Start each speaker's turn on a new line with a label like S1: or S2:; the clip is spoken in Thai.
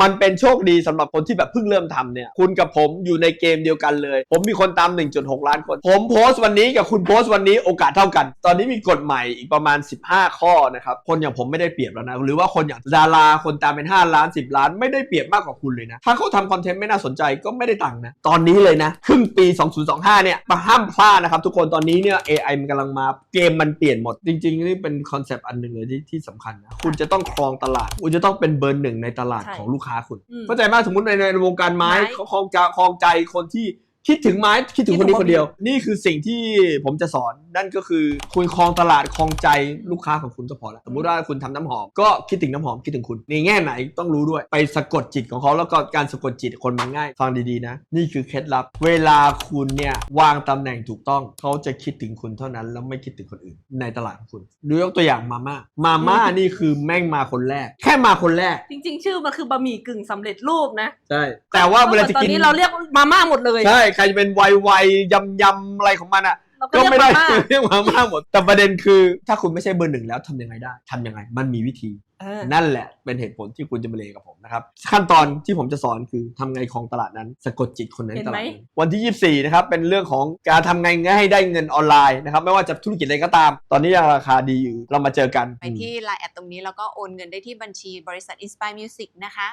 S1: มันเป็นโชคดีสำหรับคนที่แบบเพิ่งเริ่มทำเนี่ย คุณกับผมอยู่ในเกมเดียวกันเลย ผมมีคนตาม 1.6 ล้านคน ผมโพสต์วันนี้กับคุณโพสต์วันนี้โอกาสเท่ากัน ตอนนี้มีกฎใหม่อีกประมาณ 15 ข้อนะครับ คนอย่างผมไม่ได้เปรียบแล้วนะ หรือว่าคนอย่างดาราคนตามเป็น 5 ล้าน 10 ล้าน ไม่ได้เปรียบมากกว่าคุณเลยนะ ถ้าเขาทำคอนเทนต์ไม่น่าสนใจก็ไม่ได้ตังค์นะ ตอนนี้เลยนะ ครึ่งปี 2025 เนี่ยมาห้ามพลาดนะครับทุกคน ตอนนี้เนี่ย AI มันกำลังมา เกมมันเปลี่ยนหมด จริงๆ นี่เป็นคอนเซปต์อันหนึ่งเลยที่ที่สำคัญนะ คุณจะต้องครองตลาด คุณจะต้องเป็นเบอร์หนึ่งในตลาด
S2: ใช่
S1: ของลูกค้าคุณ
S2: อืม
S1: เข้าใจมากสมมติในในวงการไม้
S2: ไม้
S1: เขาคลองใจคลองใจคนที่ คิดถึงไม้คิดถึงคนนี้
S2: คิดถึง
S1: คนเดียว นี่คือสิ่งที่ผมจะสอนนั่นก็คือ คุณคลองตลาดคลองใจลูกค้าของคุณก็พอแล้วสมมติว่าคุณทำน้ำหอมก็คิดถึงน้ำหอมคิดถึงคุณในแง่ไหนต้องรู้ด้วย ไปสะกดจิตของเขาแล้วก็การสะกดจิตคนมันง่าย ฟังดีๆนะ นี่คือเคล็ดลับ เวลาคุณเนี่ยวางตำแหน่งถูกต้องเขาจะคิดถึงคุณเท่านั้น แล้วไม่คิดถึงคนอื่น ในตลาดของคุณดูยกตัวอย่างมาม่ามาม่านี่คือแม่งมาคนแรก แค่มาคนแรก
S2: จริงๆ ชื่อมันคือบะหมี่กึ่งสำเร็จรูปนะ
S1: ใช่ แต่ว่าเวลาจะ
S2: ตอน
S1: กิน
S2: นี้เราเรียกมาม่าหมดเลย
S1: ใช่ใครจะเป็นวัยวัยยำยำอะไรของมันอะ
S2: เราก็
S1: ก็
S2: เรียก
S1: ไม่ได้
S2: มาม่า
S1: เรียกมาม่าหมด แต่ประเด็นคือ ถ้าคุณไม่ใช่เบอร์หนึ่งแล้วทำยังไงได้ทำยังไง มันมีวิธี
S2: เออ
S1: นั่นแหละเป็นเหตุผลที่คุณจะมาเรียนกับผมนะครับ ขั้นตอนที่ผมจะสอนคือทำไงครองตลาดนั้น สะกดจิตคนนั้น
S2: เห็น
S1: ต
S2: ไหม
S1: ลาดนั้นวันที่ 24 นะครับ เป็นเรื่องของการทำไงให้ได้เงินออนไลน์นะครับ ไม่ว่าจะธุรกิจอะไรก็ตาม ตอนนี้ยังราคาดีอยู่ เรามาเจอกัน
S3: ไปที่ไลน์แอดตรงนี้แล้วก็โอนเงินได้ที่บัญชีบริษัท Inspire Music นะคะ